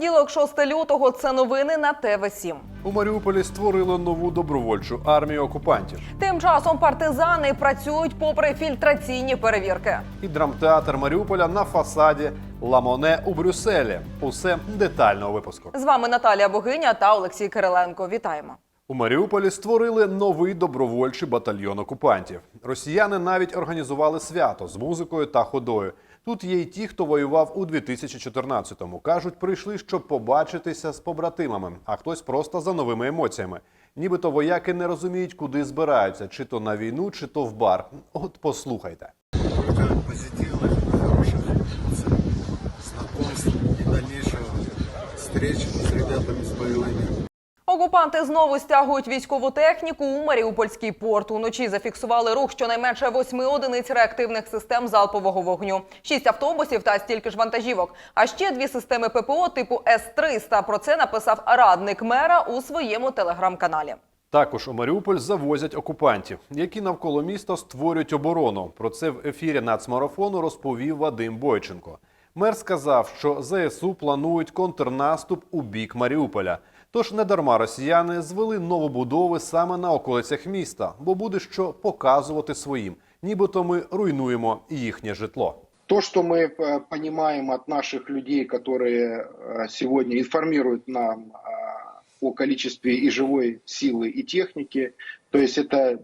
Понеділок, 6 лютого. Це новини на ТВ 7 У Маріуполі створили нову добровольчу армію окупантів. Тим часом партизани працюють попри фільтраційні перевірки. І драмтеатр Маріуполя на фасаді Ламоне у Брюсселі. Усе детально у випуску. З вами Наталія Богиня та Олексій Кириленко. Вітаємо. У Маріуполі створили новий добровольчий батальйон окупантів. Росіяни навіть організували свято з музикою та ходою. Тут є й ті, хто воював у 2014-му. Кажуть, прийшли, щоб побачитися з побратимами, а хтось просто за новими емоціями. Нібито вояки не розуміють, куди збираються, чи то на війну, чи то в бар. От послухайте. только позитивных, хороших эмоций, знакомств и дальнейшего встречи с ребятами с боевыми. Окупанти знову стягують військову техніку у Маріупольський порт. Уночі зафіксували рух щонайменше восьми одиниць реактивних систем залпового вогню, шість автобусів та стільки ж вантажівок. А ще дві системи ППО типу С-300. Про це написав радник мера у своєму телеграм-каналі. Також у Маріуполь завозять окупантів, які навколо міста створюють оборону. Про це в ефірі нацмарафону розповів Вадим Бойченко. Мер сказав, що ЗСУ планують контрнаступ у бік Маріуполя. Тож недарма росіяни звели новобудови саме на околицях міста, бо буде що показувати своїм, нібито ми руйнуємо їхнє житло. То, что мы э, понимаем от наших людей, которые э, сегодня информируют нам э, о количестве и живой силы, и техники, то есть это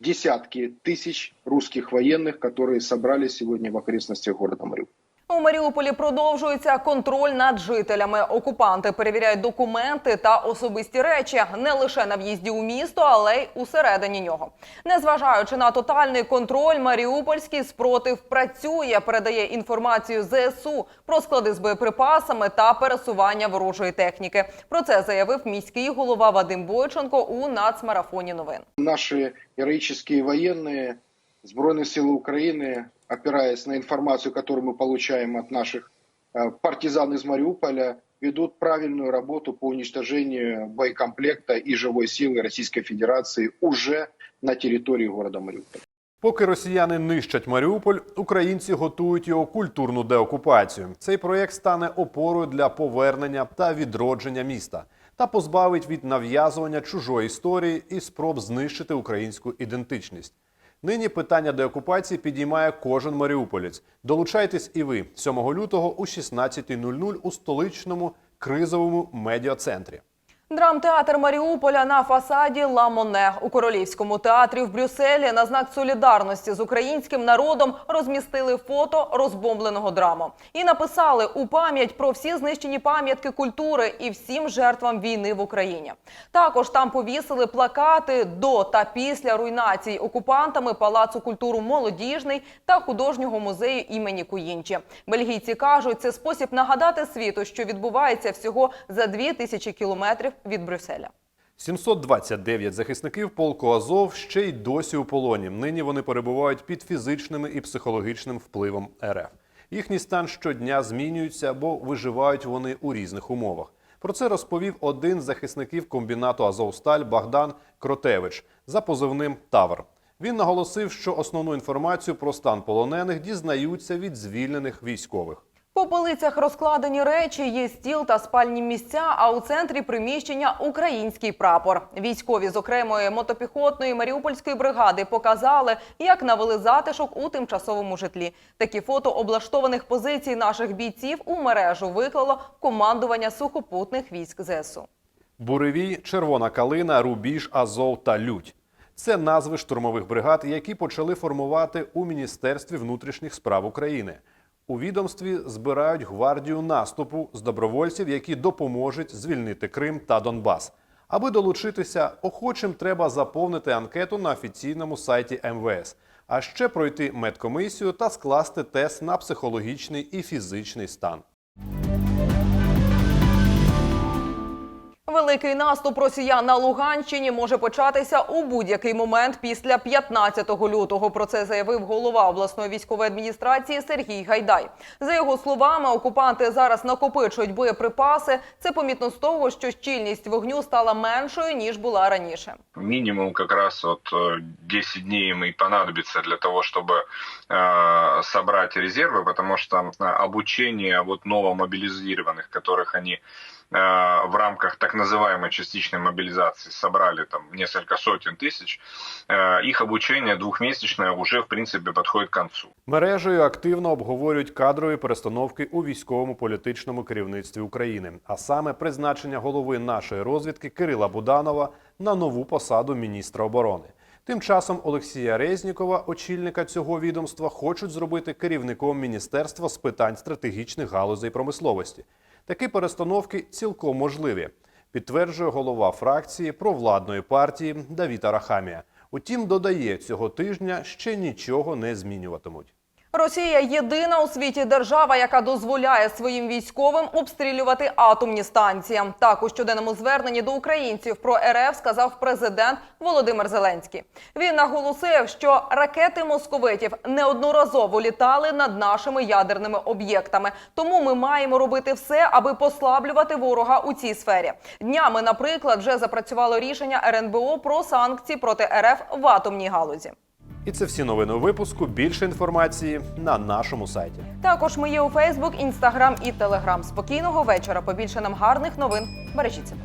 десятки тысяч русских военных, которые собрались сегодня в окрестностях города Мариуполь. У Маріуполі продовжується контроль над жителями. Окупанти перевіряють документи та особисті речі не лише на в'їзді у місто, але й усередині нього. Незважаючи на тотальний контроль, Маріупольський спротив працює, передає інформацію ЗСУ про склади з боєприпасами та пересування ворожої техніки. Про це заявив міський голова Вадим Бойченко у нацмарафоні новин. Наши героические военные Сбройные силы Украины, опираясь на информацию, которую мы получаем от наших э, партизан из Мариуполя, ведут правильную работу по уничтожению боекомплекта и живой силы Российской Федерации уже на территории города Мариуполь. Поки росіяни нищать Маріуполь, українці готують його культурну деокупацію. Цей проєкт стане опорою для повернення та відродження міста та позбавить від нав'язування чужої історії і спроб знищити українську ідентичність. Нині питання деокупації підіймає кожен маріуполець. Долучайтесь і ви 7 лютого о 16.00 у столичному кризовому медіацентрі. Драмтеатр Маріуполя на фасаді Ламоне у королівському театрі в Брюсселі на знак солідарності з українським народом розмістили фото розбомбленого драму і написали у пам'ять про всі знищені пам'ятки культури і всім жертвам війни в Україні. Також там повісили плакати до та після руйнацій окупантами Палацу культуру Молодіжний та художнього музею імені Куїнчі. Бельгійці кажуть, це спосіб нагадати світу, що відбувається всього за дві тисячі кілометрів від Брюсселя. 729 захисників полку Азов ще й досі у полоні. Нині вони перебувають під фізичним і психологічним впливом РФ. Їхній стан щодня змінюється, бо виживають вони у різних умовах. Про це розповів один з захисників комбінату Азовсталь Богдан Кротевич за позивним Тавр. Він наголосив, що основну інформацію про стан полонених дізнаються від звільнених військових. По полицях розкладені речі, є стіл та спальні місця. А у центрі приміщення український прапор. Військові з окремої мотопіхотної маріупольської бригади показали, як навели затишок у тимчасовому житлі. Такі фото облаштованих позицій наших бійців у мережу виклало командування сухопутних військ ЗСУ. Буревій, Червона калина, Рубіж, Азов та Лють. Це назви штурмових бригад, які почали формувати у Міністерстві внутрішніх справ України. У відомстві збирають гвардію наступу з добровольців, які допоможуть звільнити Крим та Донбас. Аби долучитися, охочим треба заповнити анкету на офіційному сайті МВС, а ще пройти медкомісію та скласти тест на психологічний і фізичний стан. Великий наступ росіян на Луганщині може початися у будь-який момент після 15 лютого. Про це заявив голова обласної військової адміністрації Сергій Гайдай. За його словами, окупанти зараз накопичують боєприпаси. Це помітно з того, що щільність вогню стала меншою ніж була раніше. минимум как раз вот э, 10 дней им и понадобится для того, чтобы э, собрать резервы, потому что э, обучение вот новомобилизированных, которых они э, в рамках так называемой частичной мобилизации собрали там несколько сотен тысяч, э, их обучение двухмесячное уже в принципе подходит к концу. Мережею активно обговорюють кадрові перестановки у військовому політичному керівництві України, а саме призначення голови нашої розвідки Кирила Буданова на нову посаду міністра оборони. Тим часом Олексія Резнікова, очільника цього відомства, хочуть зробити керівником міністерства з питань стратегічних галузей промисловості. Такі перестановки цілком можливі, підтверджує голова фракції провладної партії Давіта Рахамія. Утім, додає, цього тижня ще нічого не змінюватимуть. Росія єдина у світі держава, яка дозволяє своїм військовим обстрілювати атомні станції. Так у щоденному зверненні до українців про РФ сказав президент Володимир Зеленський. Він наголосив, що ракети московитів неодноразово літали над нашими ядерними об'єктами. Тому ми маємо робити все, аби послаблювати ворога у цій сфері. Днями, наприклад, вже запрацювало рішення РНБО про санкції проти РФ в атомній галузі. І це всі новини у випуску. Більше інформації на нашому сайті. Також ми є у Фейсбук, Інстаграм і Телеграм. Спокійного вечора. Побільше нам гарних новин. Бережіть себе.